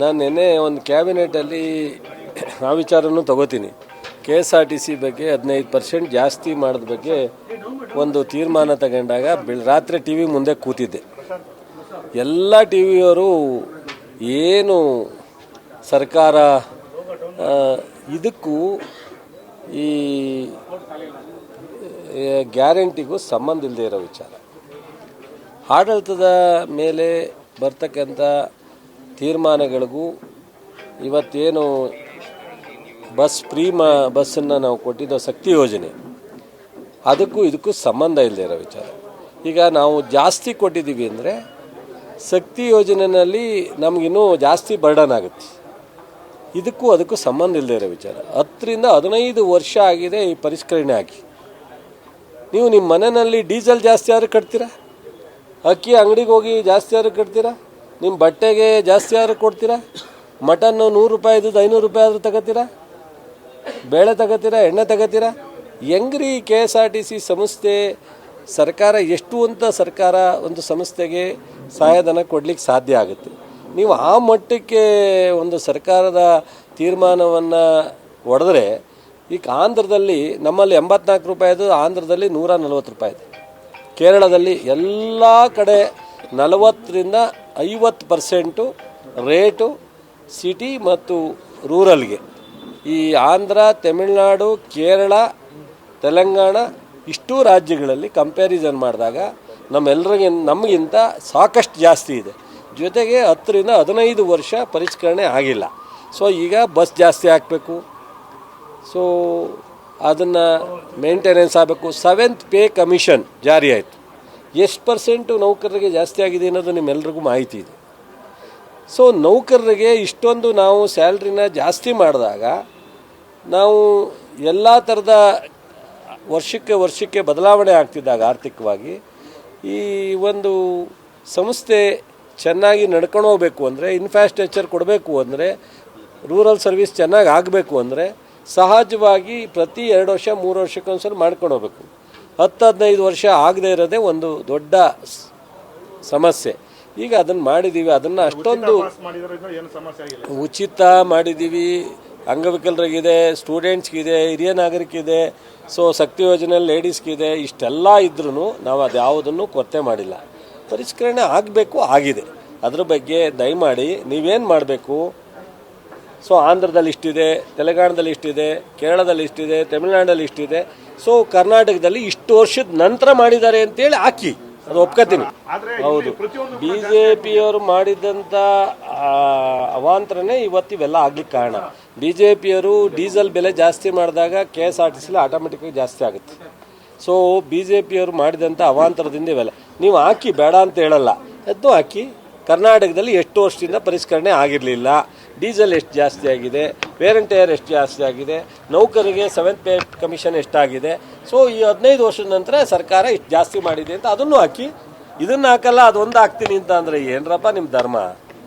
ನಾನು ನಿನ್ನೆ ಒಂದು ಕ್ಯಾಬಿನೆಟಲ್ಲಿ ಆ ವಿಚಾರನೂ ತಗೋತೀನಿ. K S R T C ಬಗ್ಗೆ ಹದಿನೈದು ಪರ್ಸೆಂಟ್ ಜಾಸ್ತಿ ಮಾಡೋದ ಬಗ್ಗೆ ಒಂದು ತೀರ್ಮಾನ ತಗೊಂಡಾಗ ಬೆಳ, ರಾತ್ರಿ ಟಿ ವಿ ಮುಂದೆ ಕೂತಿದ್ದೆ. ಎಲ್ಲ ಟಿ ವಿಯವರು ಏನು ಸರ್ಕಾರ ಇದಕ್ಕೂ ಈ ಗ್ಯಾರಂಟಿಗೂ ಸಂಬಂಧ ಇಲ್ಲದೆ ಇರೋ ವಿಚಾರ. ಆಡಳಿತದ ಮೇಲೆ ಬರ್ತಕ್ಕಂಥ ತೀರ್ಮಾನಗಳಿಗೂ ಇವತ್ತೇನು ಬಸ್ ಫ್ರೀ ಮಾ, ಬಸ್ಸನ್ನು ನಾವು ಕೊಟ್ಟಿದ್ದೋ ಶಕ್ತಿ ಯೋಜನೆ. ಅದಕ್ಕೂ ಇದಕ್ಕೂ ಸಂಬಂಧ ಇಲ್ಲದೆ ಇರೋ ವಿಚಾರ. ಈಗ ನಾವು ಜಾಸ್ತಿ ಕೊಟ್ಟಿದ್ದೀವಿ ಅಂದರೆ ಶಕ್ತಿ ಯೋಜನೆಯಲ್ಲಿ ನಮಗಿನ್ನೂ ಜಾಸ್ತಿ ಬರ್ಡನ್ ಆಗುತ್ತೆ. ಇದಕ್ಕೂ ಅದಕ್ಕೂ ಸಂಬಂಧ ಇಲ್ಲದೆ ಇರೋ ವಿಚಾರ. ಹತ್ತರಿಂದ ಹದಿನೈದು ವರ್ಷ ಆಗಿದೆ ಈ ಪರಿಷ್ಕರಣೆ ಆಗಿ. ನೀವು ನಿಮ್ಮ ಮನೆಯಲ್ಲಿ ಡೀಸೆಲ್ ಜಾಸ್ತಿ ಆದರೂ ಕಟ್ತೀರಾ? ಅಕ್ಕಿ ಅಂಗಡಿಗೆ ಹೋಗಿ ಜಾಸ್ತಿ ಆದರೂ ಕಟ್ತೀರಾ? ನಿಮ್ಮ ಬಟ್ಟೆಗೆ ಜಾಸ್ತಿ ಆದ್ರೂ ಕೊಡ್ತೀರಾ? ಮಟನ್ನು ನೂರು ರೂಪಾಯಿ ಇದ್ದದ್ದು ಐನೂರು ರೂಪಾಯಿ ಆದರೂ ತಗೋತೀರಾ? ಬೇಳೆ ತಗೋತೀರಾ? ಎಣ್ಣೆ ತಗೋತೀರಾ? ಹೆಂಗ್ರಿ K S R T C ಸಂಸ್ಥೆ ಸರ್ಕಾರ, ಎಷ್ಟು ಅಂತ ಸರ್ಕಾರ ಒಂದು ಸಂಸ್ಥೆಗೆ ಸಹಾಯಧನ ಕೊಡ್ಲಿಕ್ಕೆ ಸಾಧ್ಯ ಆಗುತ್ತೆ? ನೀವು ಆ ಮಟ್ಟಕ್ಕೆ ಒಂದು ಸರ್ಕಾರದ ತೀರ್ಮಾನವನ್ನು ಒಡೆದ್ರೆ, ಈಗ ಆಂಧ್ರದಲ್ಲಿ ನಮ್ಮಲ್ಲಿ ಎಂಬತ್ನಾಲ್ಕು ರೂಪಾಯಿದು ಆಂಧ್ರದಲ್ಲಿ ನೂರ ನಲವತ್ತು ರೂಪಾಯಿ ಇದೆ. ಕೇರಳದಲ್ಲಿ ಎಲ್ಲ ಕಡೆ ನಲವತ್ತರಿಂದ ಐವತ್ತು ಪರ್ಸೆಂಟು ರೇಟು ಸಿಟಿ ಮತ್ತು ರೂರಲ್ಗೆ. ಈ ಆಂಧ್ರ, ತಮಿಳುನಾಡು, ಕೇರಳ, ತೆಲಂಗಾಣ ಇಷ್ಟೂ ರಾಜ್ಯಗಳಲ್ಲಿ ಕಂಪ್ಯಾರಿಸನ್ ಮಾಡಿದಾಗ ನಮ್ಮೆಲ್ಲರಿಗೆ ನಮಗಿಂತ ಸಾಕಷ್ಟು ಜಾಸ್ತಿ ಇದೆ. ಜೊತೆಗೆ ಹತ್ತರಿಂದ ಹದಿನೈದು ವರ್ಷ ಪರಿಷ್ಕರಣೆ ಆಗಿಲ್ಲ. ಸೊ, ಈಗ ಬಸ್ ಜಾಸ್ತಿ ಹಾಕಬೇಕು. ಸೊ, ಅದನ್ನು ಮೇಂಟೆನೆನ್ಸ್ ಆಗಬೇಕು. ಸೆವೆಂತ್ ಪೇ ಕಮಿಷನ್ ಜಾರಿ ಆಯಿತು. ಎಷ್ಟು ಪರ್ಸೆಂಟು ನೌಕರರಿಗೆ ಜಾಸ್ತಿ ಆಗಿದೆ ಅನ್ನೋದು ನಿಮ್ಮೆಲ್ರಿಗೂ ಮಾಹಿತಿ ಇದೆ. ಸೊ ನೌಕರರಿಗೆ ಇಷ್ಟೊಂದು ನಾವು ಸ್ಯಾಲ್ರಿನ ಜಾಸ್ತಿ ಮಾಡಿದಾಗ ನಾವು ಎಲ್ಲ ಥರದ ವರ್ಷಕ್ಕೆ ವರ್ಷಕ್ಕೆ ಬದಲಾವಣೆ ಆಗ್ತಿದ್ದಾಗ ಆರ್ಥಿಕವಾಗಿ ಈ ಒಂದು ಸಂಸ್ಥೆ ಚೆನ್ನಾಗಿ ನಡ್ಕೊಂಡು ಹೋಗಬೇಕು ಅಂದರೆ ಇನ್ಫ್ರಾಸ್ಟ್ರಕ್ಚರ್ ಕೊಡಬೇಕು ಅಂದರೆ ರೂರಲ್ ಸರ್ವಿಸ್ ಚೆನ್ನಾಗಿ ಆಗಬೇಕು ಅಂದರೆ, ಸಹಜವಾಗಿ ಪ್ರತಿ ಎರಡು ವರ್ಷ, ಮೂರು ವರ್ಷಕ್ಕೊಂದ್ಸಲ ಮಾಡ್ಕೊಂಡು ಹೋಗ್ಬೇಕು. ಹತ್ತು ಹದಿನೈದು ವರ್ಷ ಆಗದೇ ಇರೋದೇ ಒಂದು ದೊಡ್ಡ ಸಮಸ್ಯೆ. ಈಗ ಅದನ್ನು ಮಾಡಿದ್ದೀವಿ ಅದನ್ನು ಅಷ್ಟೊಂದು ಉಚಿತ ಮಾಡಿದ್ದೀವಿ ಅಂಗವಿಕಲರಿಗಿದೆ ಸ್ಟೂಡೆಂಟ್ಸ್ಗಿದೆ ಹಿರಿಯ ನಾಗರಿಕಿದೆ ಸೊ ಶಕ್ತಿ ಯೋಜನೆ ಲೇಡೀಸ್ಗಿದೆ ಇಷ್ಟೆಲ್ಲ ಇದ್ರೂ ನಾವು ಅದು ಯಾವುದನ್ನು ಕೊರತೆ ಮಾಡಿಲ್ಲ. ಪರಿಷ್ಕರಣೆ ಆಗಬೇಕು ಆಗಿದೆ. ಅದ್ರ ಬಗ್ಗೆ ದಯಮಾಡಿ ನೀವೇನು ಮಾಡಬೇಕು? ಸೊ ಆಂಧ್ರದಲ್ಲಿ ಇಷ್ಟಿದೆ ತೆಲಂಗಾಣದಲ್ಲಿ ಇಷ್ಟಿದೆ ಕೇರಳದಲ್ಲಿ ಇಷ್ಟಿದೆ ತಮಿಳುನಾಡಲ್ಲಿ ಇಷ್ಟಿದೆ ಸೊ ಕರ್ನಾಟಕದಲ್ಲಿ ಇಷ್ಟು ವರ್ಷದ ನಂತರ ಮಾಡಿದ್ದಾರೆ ಅಂತೇಳಿ ಹಾಕಿ. ಅದು ಒಪ್ಕೋತೀನಿ. ಹೌದು. ಬಿ ಜೆ ಪಿಯವರು ಮಾಡಿದಂಥ ಅವಾಂತರನೇ ಇವತ್ತು ಇವೆಲ್ಲ ಆಗ್ಲಿಕ್ಕೆ ಕಾರಣ. ಬಿ ಜೆ ಪಿಯವರು ಡೀಸೆಲ್ ಬೆಲೆ ಜಾಸ್ತಿ ಮಾಡಿದಾಗ ಕೆ ಎಸ್ ಆರ್ ಟಿ ಸಿಲಿ ಆಟೋಮೆಟಿಕ್ಕಾಗಿ ಜಾಸ್ತಿ ಆಗುತ್ತೆ. ಸೊ ಬಿ ಜೆ ಪಿಯವರು ಮಾಡಿದಂಥ ಅವಾಂತರದಿಂದ ಇವೆಲ್ಲ. ನೀವು ಹಾಕಿ ಬೇಡ ಅಂತ ಹೇಳಲ್ಲ. ಅದು ಹಾಕಿ. ಕರ್ನಾಟಕದಲ್ಲಿ ಎಷ್ಟು ವರ್ಷದಿಂದ ಪರಿಷ್ಕರಣೆ ಆಗಿರಲಿಲ್ಲ. ಡೀಸೆಲ್ ಎಷ್ಟು ಜಾಸ್ತಿ ಆಗಿದೆ ಆ್ಯಂಡ್ ಟೈರ್ ಎಷ್ಟು ಜಾಸ್ತಿ ಆಗಿದೆ, ನೌಕರಿಗೆ ಸೆವೆಂತ್ ಪೇ ಕಮಿಷನ್ ಎಷ್ಟಾಗಿದೆ. ಸೊ ಈ ಹದಿನೈದು ವರ್ಷದ ನಂತರ ಸರ್ಕಾರ ಇಷ್ಟು ಜಾಸ್ತಿ ಮಾಡಿದೆ ಅಂತ ಅದನ್ನು ಹಾಕಿ, ಇದನ್ನು ಹಾಕಲ್ಲ, ಅದೊಂದು ಹಾಕ್ತೀನಿ ಅಂತ ಅಂದರೆ ಏನರಪ್ಪ ನಿಮ್ಮ ಧರ್ಮ?